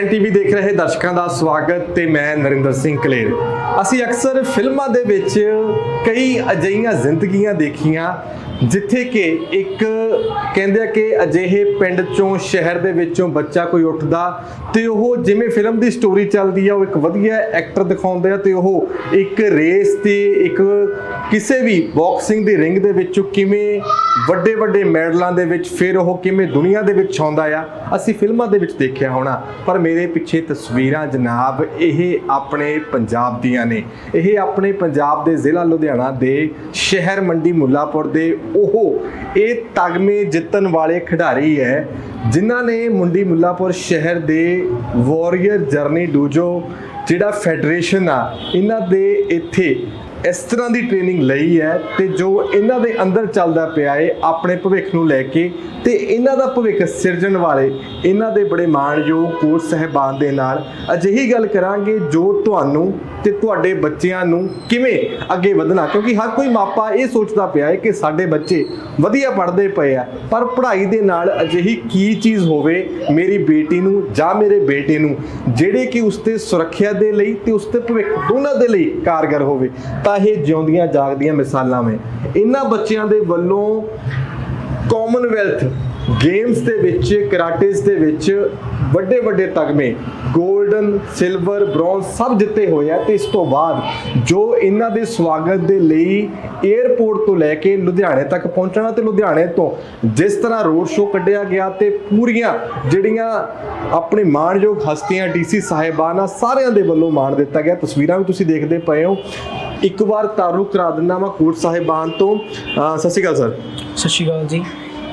ਸਤਿ ਟੀਵੀ ਦੇਖ ਰਹੇ ਦਰਸ਼ਕਾਂ ਦਾ ਸਵਾਗਤ ਤੇ ਮੈਂ ਨਰਿੰਦਰ ਸਿੰਘ ਕਲੇਰ। ਅਸੀਂ ਅਕਸਰ ਫਿਲਮਾਂ ਦੇ ਵਿੱਚ ਕਈ ਅਜਿਹੀਆਂ ਜ਼ਿੰਦਗੀਆਂ ਦੇਖੀਆਂ, ਜਿੱਥੇ ਕਿ ਇੱਕ ਕਹਿੰਦੇ ਆ ਕਿ ਅਜਿਹੇ ਪਿੰਡ ਚੋਂ, ਸ਼ਹਿਰ ਦੇ ਵਿੱਚੋਂ ਬੱਚਾ ਕੋਈ ਉੱਠਦਾ ਤੇ ਉਹ ਜਿਵੇਂ ਫਿਲਮ ਦੀ ਸਟੋਰੀ ਚੱਲਦੀ ਆ, ਉਹ ਇੱਕ ਵਧੀਆ ਐਕਟਰ ਦਿਖਾਉਂਦੇ ਆ ਤੇ ਉਹ ਇੱਕ ਰੇਸ ਤੇ ਇੱਕ ਕਿਸੇ ਵੀ ਬਾਕਸਿੰਗ ਦੀ ਰਿੰਗ ਦੇ ਵਿੱਚੋਂ ਕਿਵੇਂ ਵੱਡੇ ਵੱਡੇ ਮੈਡਲਾਂ ਦੇ ਵਿੱਚ ਫਿਰ ਉਹ ਕਿਵੇਂ ਦੁਨੀਆ ਦੇ ਵਿੱਚ ਆਉਂਦਾ ਆ, ਅਸੀਂ ਫਿਲਮਾਂ ਦੇ ਵਿੱਚ ਦੇਖਿਆ ਹੋਣਾ। ਪਰ ਮੇਰੇ ਪਿੱਛੇ ਤਸਵੀਰਾਂ ਜਨਾਬ, ਇਹ ਆਪਣੇ ਪੰਜਾਬ ਦੀਆਂ ਨੇ। ਇਹ ਆਪਣੇ ਪੰਜਾਬ ਦੇ ਜ਼ਿਲ੍ਹਾ ਲੁਧਿਆਣਾ ਦੇ ਸ਼ਹਿਰ ਮੰਡੀ ਮੁੱਲਾਪੁਰ ਦੇ ਉਹ, ਇਹ ਤਗਮੇ ਜਿੱਤਣ ਵਾਲੇ ਖਿਡਾਰੀ ਹੈ, ਜਿਨ੍ਹਾਂ ਨੇ ਮੁੰਡੀ ਮੁੱਲਾਪੁਰ ਸ਼ਹਿਰ ਦੇ ਵਾਰੀਅਰ ਜਰਨੀ ਡੂਜੋ ਜਿਹੜਾ ਫੈਡਰੇਸ਼ਨ ਆ, ਇਹਨਾਂ ਦੇ ਇੱਥੇ ਇਸ ਤਰ੍ਹਾਂ ਦੀ ਟ੍ਰੇਨਿੰਗ ਲਈ ਹੈ ਤੇ ਜੋ ਇਹਨਾਂ ਦੇ ਅੰਦਰ ਚੱਲਦਾ ਪਿਆ ਹੈ ਆਪਣੇ ਭਵਿੱਖ ਨੂੰ ਲੈ ਕੇ ਤੇ ਇਹਨਾਂ ਦਾ ਭਵਿੱਖ ਸਿਰਜਣ ਵਾਲੇ ਇਹਨਾਂ ਦੇ ਬੜੇ ਮਾਣਯੋਗ ਕੋਚ ਸਹਿਬਾਨ ਦੇ ਨਾਲ ਅਜਿਹੀ ਗੱਲ ਕਰਾਂਗੇ ਜੋ ਤੁਹਾਨੂੰ ਤੇ ਤੁਹਾਡੇ ਬੱਚਿਆਂ ਨੂੰ ਕਿਵੇਂ ਅੱਗੇ ਵਧਣਾ। ਕਿਉਂਕਿ ਹਰ ਕੋਈ ਮਾਪਾ ਇਹ ਸੋਚਦਾ ਪਿਆ ਹੈ ਕਿ ਸਾਡੇ ਬੱਚੇ ਵਧੀਆ ਪੜ੍ਹਦੇ ਪਏ ਆ, ਪਰ ਪੜ੍ਹਾਈ ਦੇ ਨਾਲ ਅਜਿਹੀ ਕੀ ਚੀਜ਼ ਹੋਵੇ ਮੇਰੀ ਬੇਟੀ ਨੂੰ ਜਾਂ ਮੇਰੇ ਬੇਟੇ ਨੂੰ, ਜਿਹੜੇ ਕਿ ਉਸਤੇ ਸੁਰੱਖਿਆ ਦੇ ਲਈ ਤੇ ਉਸਤੇ ਭਵਿੱਖ ਦੋਨਾਂ ਦੇ ਲਈ ਕਾਰਗਰ ਹੋਵੇ ਤਾਂ ਇਹ ਜਿਉਂਦੀਆਂ ਜਾਗਦੀਆਂ ਮਿਸਾਲਾਂ ਨੇ ਇਹਨਾਂ ਬੱਚਿਆਂ ਦੇ ਵੱਲੋਂ ਕਾਮਨਵੈਲਥ ਗੇਮਸ ਦੇ ਵਿੱਚ ਕਰਾਟੇਸ ਦੇ ਵਿੱਚ ਵੱਡੇ ਵੱਡੇ ਤਗਮੇ 골ਡਨ ਸਿਲਵਰ ਬ੍ਰੌਂਜ਼ ਸਭ ਜਿੱਤੇ ਹੋਏ ਆ ਤੇ ਇਸ ਤੋਂ ਬਾਅਦ ਜੋ ਇਹਨਾਂ ਦੇ ਸਵਾਗਤ ਦੇ ਲਈ 에ਅਰਪੋਰਟ ਤੋਂ ਲੈ ਕੇ ਲੁਧਿਆਣੇ ਤੱਕ ਪਹੁੰਚਣਾ ਤੇ ਲੁਧਿਆਣੇ ਤੋਂ ਜਿਸ ਤਰ੍ਹਾਂ ਰੋਡ ਸ਼ੋਅ ਕੱਢਿਆ ਗਿਆ ਤੇ ਪੂਰੀਆਂ ਜਿਹੜੀਆਂ ਆਪਣੇ ਮਾਣਯੋਗ ਹਸਤੀਆਂ, ਡੀਸੀ ਸਾਹਿਬਾਨਾਂ ਸਾਰਿਆਂ ਦੇ ਵੱਲੋਂ ਮਾਣ ਦਿੱਤਾ ਗਿਆ। ਤਸਵੀਰਾਂ ਵੀ ਤੁਸੀਂ ਦੇਖਦੇ ਪਏ ਹੋ। ਇੱਕ ਵਾਰ ਤਾਰੁਕ ਕਰਾ ਦਿੰਦਾ ਮੈਂ ਕੋਟ ਸਾਹਿਬਾਨ ਤੋਂ। ਅਹ ਸਤਿ ਸ਼੍ਰੀ ਅਕਾਲ ਸਰ। ਸਤਿ ਸ਼੍ਰੀ ਅਕਾਲ ਜੀ।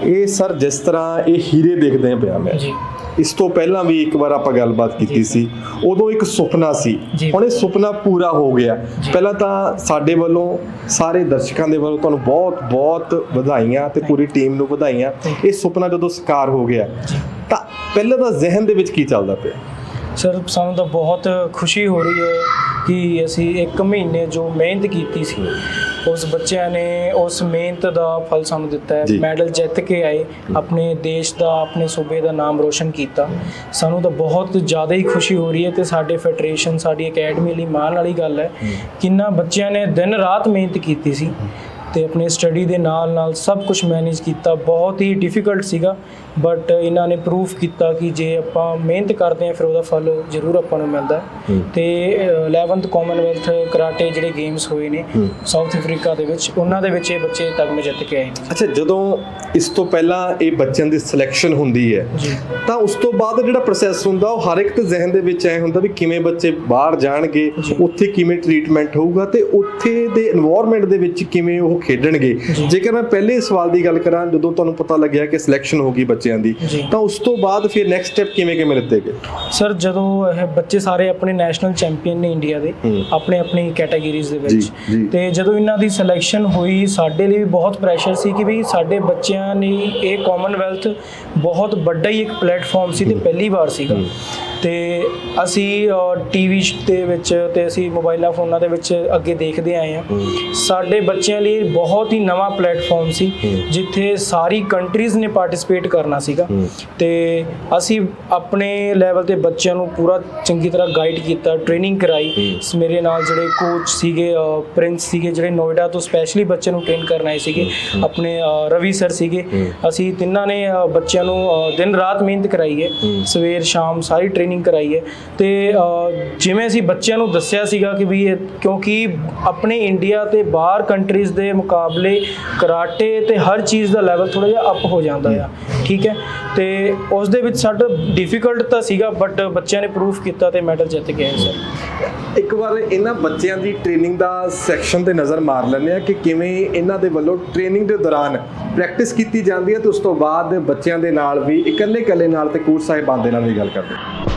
ਇਹ ਸਰ ਜਿਸ ਤਰ੍ਹਾਂ ਇਹ ਹੀਰੇ ਦੇਖਦੇ ਆ ਪਿਆ ਮੈਂ। ਜੀ। ਇਸ ਤੋਂ ਪਹਿਲਾਂ ਵੀ ਇੱਕ ਵਾਰ ਆਪਾਂ ਗੱਲਬਾਤ ਕੀਤੀ ਸੀ। ਉਦੋਂ ਇੱਕ ਸੁਪਨਾ ਸੀ। ਜੀ। ਹੁਣ ਇਹ ਸੁਪਨਾ ਪੂਰਾ ਹੋ ਗਿਆ। ਪਹਿਲਾਂ ਤਾਂ ਸਾਡੇ ਵੱਲੋਂ ਸਾਰੇ ਦਰਸ਼ਕਾਂ ਦੇ ਵੱਲੋਂ ਤੁਹਾਨੂੰ ਬਹੁਤ ਬਹੁਤ ਵਧਾਈਆਂ ਤੇ ਪੂਰੀ ਟੀਮ ਨੂੰ ਵਧਾਈਆਂ। ਇਹ ਸੁਪਨਾ ਜਦੋਂ ਸਾਕਾਰ ਹੋ ਗਿਆ ਤਾਂ ਪਹਿਲਾਂ ਤਾਂ ਜ਼ਿਹਨ ਦੇ ਵਿੱਚ ਕੀ ਚੱਲਦਾ ਪਿਆ? ਸਰ ਸਾਨੂੰ ਤਾਂ ਬਹੁਤ ਖੁਸ਼ੀ ਹੋ ਰਹੀ ਹੈ ਕਿ ਅਸੀਂ ਇੱਕ ਮਹੀਨੇ ਜੋ ਮਿਹਨਤ ਕੀਤੀ ਸੀ ਉਸ ਬੱਚਿਆਂ ਨੇ ਉਸ ਮਿਹਨਤ ਦਾ ਫਲ ਸਾਨੂੰ ਦਿੱਤਾ। ਹੈ। ਮੈਡਲ ਜਿੱਤ ਕੇ ਆਏ ਆਪਣੇ ਦੇਸ਼ ਦਾ ਆਪਣੇ ਸੂਬੇ ਦਾ ਨਾਮ ਰੋਸ਼ਨ ਕੀਤਾ। ਸਾਨੂੰ ਤਾਂ ਬਹੁਤ ਜ਼ਿਆਦਾ ਹੀ ਖੁਸ਼ੀ ਹੋ ਰਹੀ ਹੈ ਤੇ ਸਾਡੇ ਫੈਡਰੇਸ਼ਨ ਸਾਡੀ ਅਕੈਡਮੀ ਲਈ ਮਾਣ ਵਾਲੀ ਗੱਲ ਹੈ। ਕਿੰਨਾ ਬੱਚਿਆਂ ਨੇ ਦਿਨ ਰਾਤ ਮਿਹਨਤ ਕੀਤੀ ਸੀ। ਤੇ ਆਪਣੇ ਸਟੱਡੀ ਦੇ ਨਾਲ ਨਾਲ ਸਭ ਕੁਝ ਮੈਨੇਜ ਕੀਤਾ। ਬਹੁਤ ਹੀ ਡਿਫਿਕਲਟ ਸੀਗਾ ਬਟ ਇਹਨਾਂ ਨੇ ਪ੍ਰੂਫ ਕੀਤਾ ਕਿ ਜੇ ਆਪਾਂ ਮਿਹਨਤ ਕਰਦੇ ਹਾਂ ਫਿਰ ਉਹਦਾ ਫਲ ਜ਼ਰੂਰ ਆਪਾਂ ਨੂੰ ਮਿਲਦਾ। ਤੇ 11th ਕਾਮਨਵੈਲਥ ਕਰਾਟੇ ਜਿਹੜੇ ਗੇਮਸ ਹੋਏ ਨੇ ਸਾਊਥ ਅਫਰੀਕਾ ਦੇ ਵਿੱਚ ਉਹਨਾਂ ਦੇ ਵਿੱਚ ਇਹ ਬੱਚੇ ਤਗਮੇ ਜਿੱਤ ਕੇ ਆਏ ਨੇ। ਅੱਛਾ ਜਦੋਂ ਇਸ ਤੋਂ ਪਹਿਲਾਂ ਇਹ ਬੱਚਿਆਂ ਦੀ ਸਿਲੈਕਸ਼ਨ ਹੁੰਦੀ ਹੈ ਤਾਂ ਉਸ ਤੋਂ ਬਾਅਦ ਜਿਹੜਾ ਪ੍ਰੋਸੈਸ ਹੁੰਦਾ ਉਹ ਹਰ ਇੱਕ ਦੇ ਜ਼ਿਹਨ ਦੇ ਵਿੱਚ ਐ ਹੁੰਦਾ ਵੀ ਕਿਵੇਂ ਬੱਚੇ ਬਾਹਰ ਜਾਣਗੇ ਉੱਥੇ ਕਿਵੇਂ ਟਰੀਟਮੈਂਟ ਹੋਊਗਾ ਤੇ ਉੱਥੇ ਦੇ এনवायरमेंट ਦੇ ਵਿੱਚ ਕਿਵੇਂ ਉਹ ਖੇਡਣਗੇ। ਜੇਕਰ ਮੈਂ ਪਹਿਲੇ ਸਵਾਲ ਦੀ ਗੱਲ ਕਰਾਂ ਜਦੋਂ ਤੁਹਾਨੂੰ ਪਤਾ ਲੱਗਿਆ ਕਿ ਸਿਲੈਕਸ਼ਨ ਹੋ ਗਈ ਬੱਚਿਆਂ ਦੀ। ਤਾਂ ਉਸ ਤੋਂ ਬਾਅਦ ਫਿਰ ਨੈਕਸਟ ਸਟੈਪ ਕਿਵੇਂ ਕਿਵੇਂ ਲਿੱਤੇ ਗਏ ਸਰ ਜਦੋਂ ਇਹ ਬੱਚੇ ਸਾਰੇ ਆਪਣੇ ਨੈਸ਼ਨਲ ਚੈਂਪੀਅਨ ਨੇ ਇੰਡੀਆ ਦੇ। ਆਪਣੇ ਆਪਣੀ ਕੈਟਾਗਰੀਜ਼ ਦੇ ਵਿੱਚ। ਤੇ ਜਦੋਂ ਇਹਨਾਂ ਦੀ ਸਿਲੈਕਸ਼ਨ ਹੋਈ ਸਾਡੇ ਲਈ ਵੀ ਬਹੁਤ ਪ੍ਰੈਸ਼ਰ ਸੀ ਕਿ ਵੀ ਸਾਡੇ ਬੱਚਿਆਂ ਨੇ ਇਹ ਕਾਮਨਵੈਲਥ ਬਹੁਤ ਵੱਡਾ ਹੀ ਇੱਕ ਪਲੇਟਫਾਰਮ ਸੀ ਤੇ ਪਹਿਲੀ ਵਾਰ ਸੀਗਾ ਤੇ ਅਸੀਂ ਟੀਵੀ ਦੇ ਵਿੱਚ ਤੇ ਅਸੀਂ ਮੋਬਾਈਲਾਂ ਫੋਨਾਂ ਦੇ ਵਿੱਚ ਅੱਗੇ ਦੇਖਦੇ ਆਏ ਆ ਸਾਡੇ ਬੱਚਿਆਂ ਲਈ ਬਹੁਤ ਹੀ ਨਵਾਂ ਪਲੇਟਫਾਰਮ ਸੀ ਜਿੱਥੇ ਸਾਰੀ ਕੰਟਰੀਜ਼ ਨੇ ਪਾਰਟਿਸਿਪੇਟ ਕਰਨਾ ਸੀਗਾ। ਤੇ ਅਸੀਂ ਆਪਣੇ ਲੈਵਲ ਤੇ ਬੱਚਿਆਂ ਨੂੰ ਪੂਰਾ ਚੰਗੀ ਤਰ੍ਹਾਂ ਗਾਈਡ ਕੀਤਾ ਟ੍ਰੇਨਿੰਗ ਕਰਾਈ। ਮੇਰੇ ਨਾਲ ਜਿਹੜੇ ਕੋਚ ਸੀਗੇ ਪ੍ਰਿੰਸ ਸੀਗੇ ਜਿਹੜੇ ਨੋਇਡਾ ਤੋਂ ਸਪੈਸ਼ਲੀ ਬੱਚਿਆਂ ਨੂੰ ਟ੍ਰੇਨ ਕਰਨ ਆਏ ਸੀਗੇ। ਆਪਣੇ ਰਵੀ ਸਰ ਸੀਗੇ। ਅਸੀਂ ਤਿੰਨਾਂ ਨੇ ਬੱਚਿਆਂ ਨੂੰ ਦਿਨ ਰਾਤ ਮਿਹਨਤ ਕਰਾਈ ਹੈ। ਸਵੇਰ ਸ਼ਾਮ ਸਾਰੀ ਟ੍ਰੇਨਿੰਗ ਕਰਾਈ ਹੈ। ਤੇ ਜਿਵੇਂ ਅਸੀਂ ਬੱਚਿਆਂ ਨੂੰ ਦੱਸਿਆ ਸੀਗਾ ਕਿ ਵੀ ਇਹ ਕਿਉਂਕਿ ਆਪਣੇ ਇੰਡੀਆ ਤੇ ਬਾਹਰ ਕੰਟਰੀਜ਼ ਦੇ ਮੁਕਾਬਲੇ ਕਰਾਟੇ ਤੇ ਹਰ ਚੀਜ਼ ਦਾ ਲੈਵਲ ਥੋੜਾ ਜਿਹਾ ਅਪ ਹੋ ਜਾਂਦਾ ਆ। ਠੀਕ ਹੈ? ਤੇ ਉਸ ਦੇ ਵਿੱਚ ਸਾਡਾ ਡਿਫਿਕਲਟ ਤਾਂ ਸੀਗਾ ਬਟ ਬੱਚਿਆਂ ਨੇ ਪ੍ਰੂਫ ਕੀਤਾ ਤੇ ਮੈਡਲ ਜਿੱਤ ਕੇ ਸਰ। ਇੱਕ ਵਾਰ ਇਹਨਾਂ ਬੱਚਿਆਂ ਦੀ ਟ੍ਰੇਨਿੰਗ ਦਾ ਸੈਕਸ਼ਨ ਤੇ ਨਜ਼ਰ ਮਾਰ ਲੈਂਦੇ ਆ ਕਿ ਕਿਵੇਂ ਇਹਨਾਂ ਦੇ ਵੱਲੋਂ ਟ੍ਰੇਨਿੰਗ ਦੇ ਦੌਰਾਨ ਪ੍ਰੈਕਟਿਸ ਕੀਤੀ ਜਾਂਦੀ ਹੈ ਤੇ ਉਸ ਤੋਂ ਬਾਅਦ ਬੱਚਿਆਂ ਦੇ ਨਾਲ ਵੀ ਇਕੱਲੇ ਇਕੱਲੇ ਨਾਲ ਤੇ ਕੋਚ ਸਾਹਿਬਾਨ ਦੇ ਨਾਲ ਵੀ ਗੱਲ ਕਰਦੇ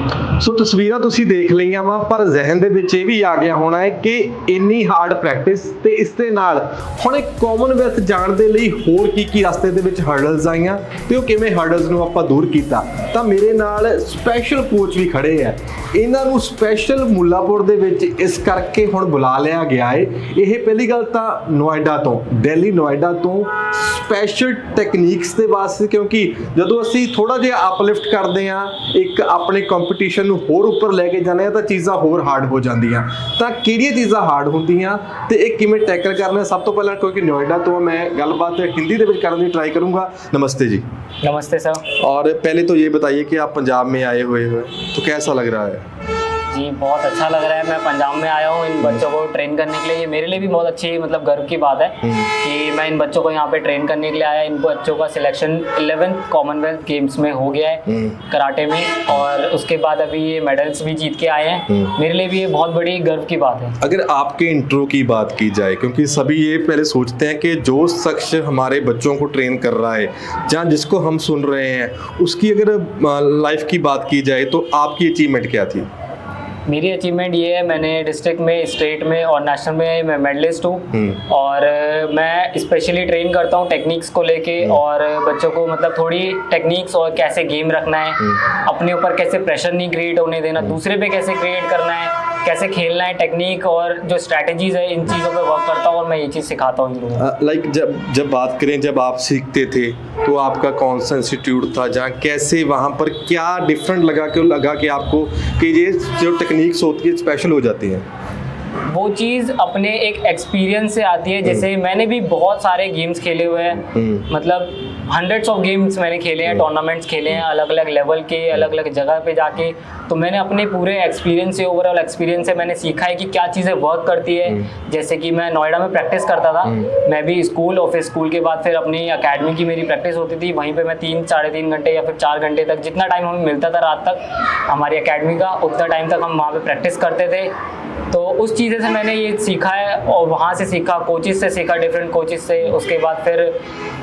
ਸੋ ਤਸਵੀਰਾਂ ਤੁਸੀਂ ਦੇਖ ਲਈਆਂ ਵਾ, ਪਰ ਜ਼ਿਹਨ ਦੇ ਵਿੱਚ ਇਹ ਵੀ ਆ ਗਿਆ ਹੋਣਾ ਹੈ ਕਿ ਇੰਨੀ ਹਾਰਡ ਪ੍ਰੈਕਟਿਸ ਤੇ ਇਸ ਦੇ ਨਾਲ ਹੁਣ ਇੱਕ ਕਾਮਨਵੈਲਥ ਜਾਣ ਦੇ ਲਈ ਹੋਰ ਕੀ ਕੀ ਰਸਤੇ ਦੇ ਵਿੱਚ ਹਰਡਲਸ ਆਈਆਂ ਤੇ ਉਹ ਕਿਵੇਂ ਹਰਡਲਸ ਨੂੰ ਆਪਾਂ ਦੂਰ ਕੀਤਾ, ਤਾਂ ਮੇਰੇ ਨਾਲ ਸਪੈਸ਼ਲ ਕੋਚ ਵੀ ਖੜੇ ਆ। ਇਹਨਾਂ ਨੂੰ ਸਪੈਸ਼ਲ ਮੁੱਲਾਪੁਰ ਦੇ ਵਿੱਚ ਇਸ ਕਰਕੇ ਹੁਣ ਬੁਲਾ ਲਿਆ ਗਿਆ ਹੈ ਇਹ ਪਹਿਲੀ ਗੱਲ ਤਾਂ ਨੋਇਡਾ ਤੋਂ, ਦਿੱਲੀ ਨੋਇਡਾ ਤੋਂ ਸਪੈਸ਼ਲ ਟੈਕਨੀਕਸ ਦੇ ਵਾਸਤੇ, ਕਿਉਂਕਿ ਜਦੋਂ ਅਸੀਂ ਥੋੜਾ ਜਿਹਾ ਅਪਲਿਫਟ ਕਰਦੇ ਆ ਇੱਕ ਆਪਣੇ ਕੰਪੀਟੀਸ਼ਨ ਨੂੰ ਹੋਰ ਉੱਪਰ ਲੈ ਕੇ ਜਾਂਦੇ ਆ ਤਾਂ ਚੀਜ਼ਾਂ ਹੋਰ ਹਾਰਡ ਹੋ ਜਾਂਦੀਆਂ ਤਾਂ ਕਿਹੜੀਆਂ ਚੀਜ਼ਾਂ ਹਾਰਡ ਹੁੰਦੀਆਂ ਤੇ ਇਹ ਕਿਵੇਂ ਟੈਕਲ ਕਰਨਾ ਸਭ ਤੋਂ ਪਹਿਲਾਂ ਕਿਉਂਕਿ ਨੋਇਡਾ ਤੋਂ ਮੈਂ ਗੱਲਬਾਤ ਹਿੰਦੀ ਦੇ ਵਿੱਚ ਕਰਨ ਦੀ ਟਰਾਈ ਕਰੂੰਗਾ नमस्ते जी नमस्ते सर और पहले तो ये बताइए कि आप पंजाब में आए हुए हो तो कैसा लग रहा है जी बहुत अच्छा लग रहा है मैं पंजाब में आया हूँ इन बच्चों को ट्रेन करने के लिए ये मेरे लिए भी बहुत अच्छी मतलब गर्व की बात है हम्म। कि मैं इन बच्चों को यहाँ पे ट्रेन करने के लिए आया इन बच्चों का सिलेक्शन 11th कॉमनवेल्थ गेम्स में हो गया है हम्म। कराटे में और उसके बाद अभी ये मेडल्स भी जीत के आए हैं हम्म। मेरे लिए भी ये बहुत बड़ी गर्व की बात है अगर आपके इंट्रो की बात की जाए क्योंकि सभी ये पहले सोचते हैं कि जो शख्स हमारे बच्चों को ट्रेन कर रहा है जहाँ जिसको हम सुन रहे हैं उसकी अगर लाइफ की बात की जाए तो आपकी अचीवमेंट क्या थी मेरी अचीवमेंट ये है मैंने डिस्ट्रिक्ट में स्टेट में और नेशनल में मैं मेडलिस्ट हूँ। हम्म। और मैं स्पेशली ट्रेन करता हूँ टेक्निक्स को लेके और बच्चों को मतलब थोड़ी टेक्निक्स और कैसे गेम रखना है अपने ऊपर कैसे प्रेशर नहीं क्रिएट होने देना दूसरे पे कैसे क्रिएट करना है कैसे खेलना है टेक्निक और जो स्ट्रैटेजीज है इन चीज़ों पे वर्क करता हूँ और मैं ये चीज़ सिखाता हूँ इन लोगों लाइक जब जब बात करें जब आप सीखते थे तो आपका कौन सा इंस्टीट्यूट था जहाँ कैसे वहाँ पर क्या डिफरेंट लगा क्यों लगा कि आपको कि ये जो टेक्निक्स होती है स्पेशल हो जाती हैं? वो चीज़ अपने एक एक्सपीरियंस से आती है जैसे मैंने भी बहुत सारे गेम्स खेले हुए हैं। हम्म। मतलब हंड्रेड्स ऑफ़ गेम्स मैंने खेले हैं टूर्नामेंट्स खेले हैं अलग अलग लेवल के अलग अलग जगह पे जाके तो मैंने अपने पूरे एक्सपीरियंस से ओवरऑल एक्सपीरियंस से मैंने सीखा है कि क्या चीज़ें वर्क करती है। जैसे कि मैं नोएडा में प्रैक्टिस करता था मैं भी स्कूल और फिर स्कूल के बाद फिर अपनी अकेडमी की मेरी प्रैक्टिस होती थी। वहीं पर मैं तीन साढ़े तीन घंटे या फिर चार घंटे तक जितना टाइम हमें मिलता था रात तक हमारी अकेडमी का उतना टाइम तक हम वहाँ पर प्रैक्टिस करते थे। तो उस चीज़ें से मैंने ये सीखा है और वहाँ से सीखा कोचिज से सीखा डिफरेंट कोचिज से। उसके बाद फिर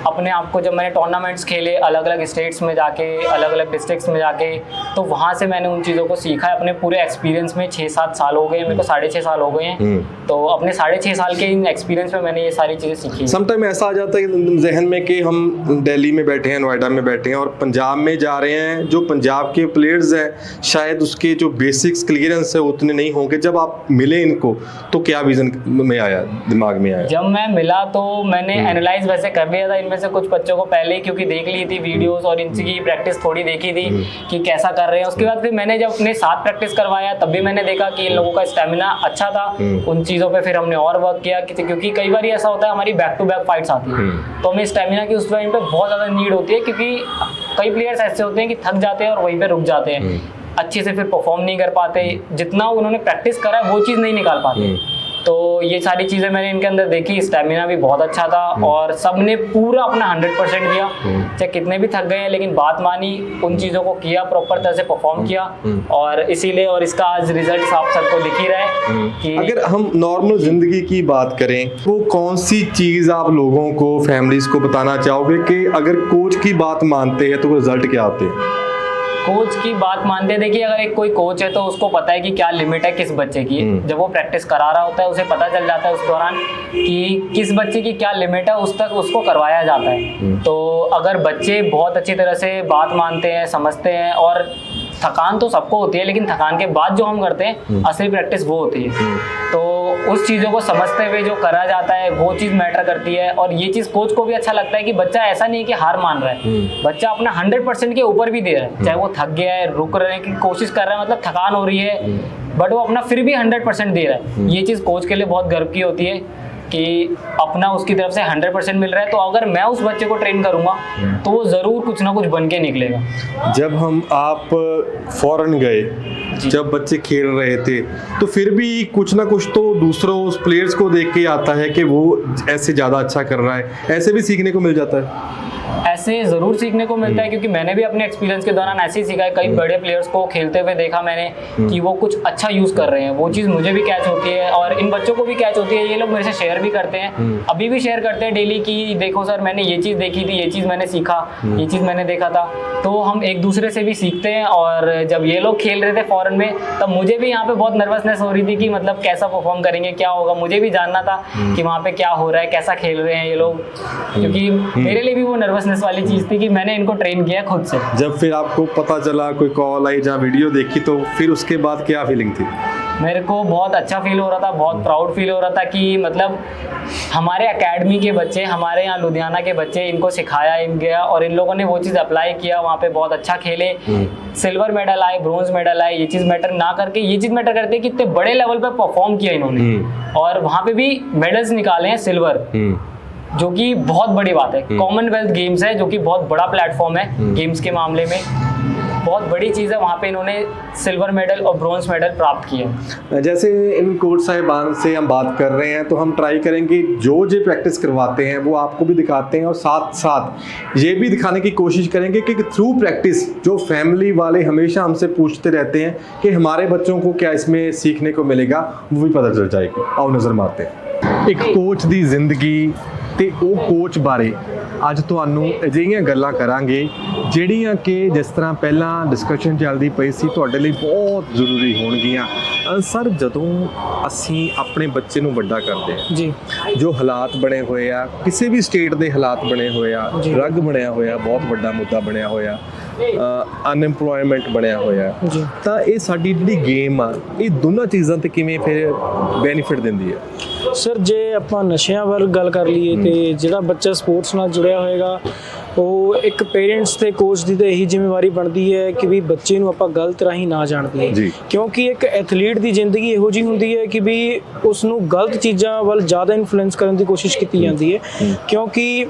अपने आप को जब मैंने टूर्नामेंट्स खेले अलग अलग स्टेट्स में जाके अलग अलग डिस्ट्रिक्ट्स में जाके तो वहाँ से मैंने उन चीज़ों को सीखा है। अपने पूरे एक्सपीरियंस में छः सात साल हो गए मेरे को साढ़े छः साल हो गए हम्म। हैं तो अपने साढ़े छः साल के इन एक्सपीरियंस में मैंने ये सारी चीज़ें सीखी समटाइम ऐसा आ जाता है जहन में कि हम दिल्ली में बैठे हैं नोएडा में बैठे हैं और पंजाब में जा रहे हैं जो पंजाब के प्लेयर्स हैं शायद उसके जो बेसिक्स क्लियरेंस है उतने नहीं होंगे। जब आप मिले इनको तो क्या विजन में आया दिमाग में आया? जब मैं मिला तो मैंने हम्म। एनालाइज वैसे कर लिया था इनमें से कुछ बच्चों को पहले ही क्योंकि देख ली थी वीडियोस और इनकी प्रैक्टिस थोड़ी देखी थी हम्म। कि कैसा कर रहे हैं उसके बाद फिर मैंने जब अपने साथ प्रैक्टिस करवाया तब भी मैंने देखा कि इन लोगों का स्टेमिना अच्छा था हम्म। उन चीज़ों पे फिर हमने और वर्क किया क्योंकि कई बार ऐसा होता है हमारी बैक टू बैक फाइट्स आती है हम्म। तो हमें स्टेमिना की उस टाइम पे बहुत ज़्यादा नीड होती है क्योंकि कई प्लेयर्स ऐसे होते हैं कि थक जाते हैं और वहीं पे रुक जाते। हैं अच्छे से फिर परफॉर्म नहीं कर पाते जितना उन्होंने प्रैक्टिस करा है वो चीज़ नहीं निकाल पाते। तो ये सारी चीज़ें मैंने इनके अंदर देखी। स्टेमिना भी बहुत अच्छा था और सबने पूरा अपना हंड्रेड परसेंट दिया हम्म। चाहे कितने भी थक गए हैं लेकिन बात मानी उन चीज़ों को किया प्रॉपर तरह से परफॉर्म किया। हम्म। और इसीलिए और इसका आज रिज़ल्ट आप सबको दिख ही रहा है कि अगर हम नॉर्मल ज़िंदगी की बात करें तो कौन सी चीज़ आप लोगों को फैमिलीज़ को बताना चाहोगे कि अगर कोच की बात मानते हैं तो रिज़ल्ट क्या आते हैं? कोच की बात मानते थे कि अगर एक कोई कोच है तो उसको पता है कि क्या लिमिट है किस बच्चे की हम्म। जब वो प्रैक्टिस करा रहा होता है उसे पता चल जाता है उस दौरान कि किस बच्चे की क्या लिमिट है उस तक उसको करवाया जाता है हम्म। तो अगर बच्चे बहुत अच्छी तरह से बात मानते हैं समझते हैं और थकान तो सबको होती है लेकिन थकान के बाद जो हम करते हैं असली प्रैक्टिस वो होती है। तो उस चीज़ों को समझते हुए जो करा जाता है वो चीज़ मैटर करती है और ये चीज़ कोच को भी अच्छा लगता है कि बच्चा ऐसा नहीं है कि हार मान रहा है। बच्चा अपना हंड्रेड परसेंट के ऊपर भी दे रहा है। चाहे वो थक गया है रुक रहने की कोशिश कर रहा है मतलब थकान हो रही है बट वो अपना फिर भी हंड्रेड परसेंट दे रहा है। ये चीज़ कोच के लिए बहुत गर्व की होती है। कि अपना उसकी तरफ़ से हंड्रेड परसेंट मिल रहा है तो अगर मैं उस बच्चे को ट्रेन करूँगा तो वो ज़रूर कुछ ना कुछ बन के निकलेगा। जब हम आप फॉरन गए जब बच्चे खेल रहे थे तो फिर भी कुछ ना कुछ तो दूसरों उस प्लेयर्स को देख के आता है कि वो ऐसे ज़्यादा अच्छा कर रहा है ऐसे भी सीखने को मिल जाता है। से ज़रूर सीखने को मिलता है क्योंकि मैंने भी अपने एक्सपीरियंस के दौरान ऐसे ही सीखा है कई बड़े प्लेयर्स को खेलते हुए देखा मैंने कि वो कुछ अच्छा यूज़ कर रहे हैं। वो चीज़ मुझे भी कैच होती है और इन बच्चों को भी कैच होती है ये लोग मेरे से शेयर भी करते हैं। अभी भी शेयर करते हैं डेली कि देखो सर मैंने ये चीज़ देखी थी ये चीज़ मैंने सीखा ये चीज़ मैंने देखा था। तो हम एक दूसरे से भी सीखते हैं और जब ये लोग खेल रहे थे फॉरन में तब मुझे भी यहाँ पे बहुत नर्वसनेस हो रही थी कि मतलब कैसा परफॉर्म करेंगे क्या होगा? मुझे भी जानना था कि वहाँ पे क्या हो रहा है कैसा खेल रहे हैं ये लोग। क्योंकि मेरे लिए भी वो नर्वसनेस वाली चीज़ थी कि मैंने इनको ट्रेन किया खुद से। जब फिर आपको पता चला कोई कॉल आई जहाँ वीडियो देखी तो फिर उसके बाद क्या फीलिंग थी? मेरे को बहुत अच्छा फील हो रहा था बहुत प्राउड फील हो रहा था कि मतलब हमारे एकेडमी के बच्चे हमारे यहाँ लुधियाना के बच्चे इनको सिखाया इन गया और इन लोगों ने वो चीज़ अप्लाई किया वहाँ पे बहुत अच्छा खेले। सिल्वर मेडल आए ब्रॉन्ज मेडल आए ये चीज़ मैटर ना करके ये चीज़ मैटर करती है कि इतने बड़े लेवल पर परफॉर्म किया इन्होंने। और वहाँ पे भी मेडल्स निकाले हैं सिल्वर जो कि बहुत बड़ी बात है। हम्म। कॉमनवेल्थ गेम्स है जो कि बहुत बड़ा प्लेटफॉर्म है हम्म। गेम्स के मामले में। बहुत बड़ी चीज़ है वहाँ पे इन्होंने सिल्वर मेडल और ब्रॉन्ज मेडल प्राप्त किए जैसे इन कोच साहिबान से हम बात कर रहे हैं तो हम ट्राई करेंगे जो जो प्रैक्टिस करवाते हैं वो आपको भी दिखाते हैं और साथ साथ ये भी दिखाने की कोशिश करेंगे कि थ्रू प्रैक्टिस जो फैमिली वाले हमेशा हमसे पूछते रहते हैं कि हमारे बच्चों को क्या इसमें सीखने को मिलेगा वो भी पता चल जाएगा। और नज़र मारते हैं। एक कोच दी ज़िंदगी ਤੇ ਉਹ ਕੋਚ ਬਾਰੇ ਅੱਜ ਤੁਹਾਨੂੰ ਅਜਿਹੀਆਂ ਗੱਲਾਂ ਕਰਾਂਗੇ ਜਿਹੜੀਆਂ ਕਿ ਜਿਸ ਤਰ੍ਹਾਂ ਪਹਿਲਾਂ ਡਿਸਕਸ਼ਨ ਚੱਲਦੀ ਪਈ ਸੀ ਤੁਹਾਡੇ ਲਈ ਬਹੁਤ ਜ਼ਰੂਰੀ ਹੋਣਗੀਆਂ। ਸਰ ਜਦੋਂ ਅਸੀਂ ਆਪਣੇ ਬੱਚੇ ਨੂੰ ਵੱਡਾ ਕਰਦੇ ਹਾਂ ਜੀ। ਜੋ ਹਾਲਾਤ ਬਣੇ ਹੋਏ ਆ ਕਿਸੇ ਵੀ ਸਟੇਟ ਦੇ ਹਾਲਾਤ ਬਣੇ ਹੋਏ ਆ। ਡਰੱਗ ਬਣਿਆ ਹੋਇਆ ਬਹੁਤ ਵੱਡਾ ਮੁੱਦਾ ਬਣਿਆ ਹੋਇਆ ਅਨਐਮਪਲੋਇਮੈਂਟ ਬਣਿਆ ਹੋਇਆ ਤਾਂ ਇਹ ਸਾਡੀ ਜਿਹੜੀ ਗੇਮ ਆ ਇਹ ਦੋਨਾਂ ਚੀਜ਼ਾਂ ਤੇ ਕਿਵੇਂ ਫਿਰ ਬੈਨੀਫਿਟ ਦਿੰਦੀ ਹੈ ਸਰ, ਜੇ ਆਪਾਂ ਨਸ਼ਿਆਂ ਵੱਲ ਗੱਲ ਕਰ ਲਈਏ ਤੇ ਜਿਹੜਾ ਬੱਚਾ ਸਪੋਰਟਸ ਨਾਲ ਜੁੜਿਆ ਹੋਏਗਾ ਉਹ ਇੱਕ ਪੇਰੈਂਟਸ ਤੇ ਕੋਚ ਦੀ ਤਾਂ ਇਹੀ ਜ਼ਿੰਮੇਵਾਰੀ ਬਣਦੀ ਹੈ ਕਿ ਵੀ ਬੱਚੇ ਨੂੰ ਆਪਾਂ ਗਲਤ ਰਾਹੀਂ ਨਾ ਜਾਣ ਦਈਏ। ਕਿਉਂਕਿ ਇੱਕ ਐਥਲੀਟ ਦੀ ਜ਼ਿੰਦਗੀ ਇਹੋ ਜੀ ਹੁੰਦੀ ਹੈ ਕਿ ਵੀ ਉਸ ਨੂੰ ਗਲਤ ਚੀਜ਼ਾਂ ਵੱਲ ਜ਼ਿਆਦਾ ਇਨਫਲੂਐਂਸ ਕਰਨ ਦੀ ਕੋਸ਼ਿਸ਼ ਕੀਤੀ ਜਾਂਦੀ ਹੈ। ਕਿਉਂਕਿ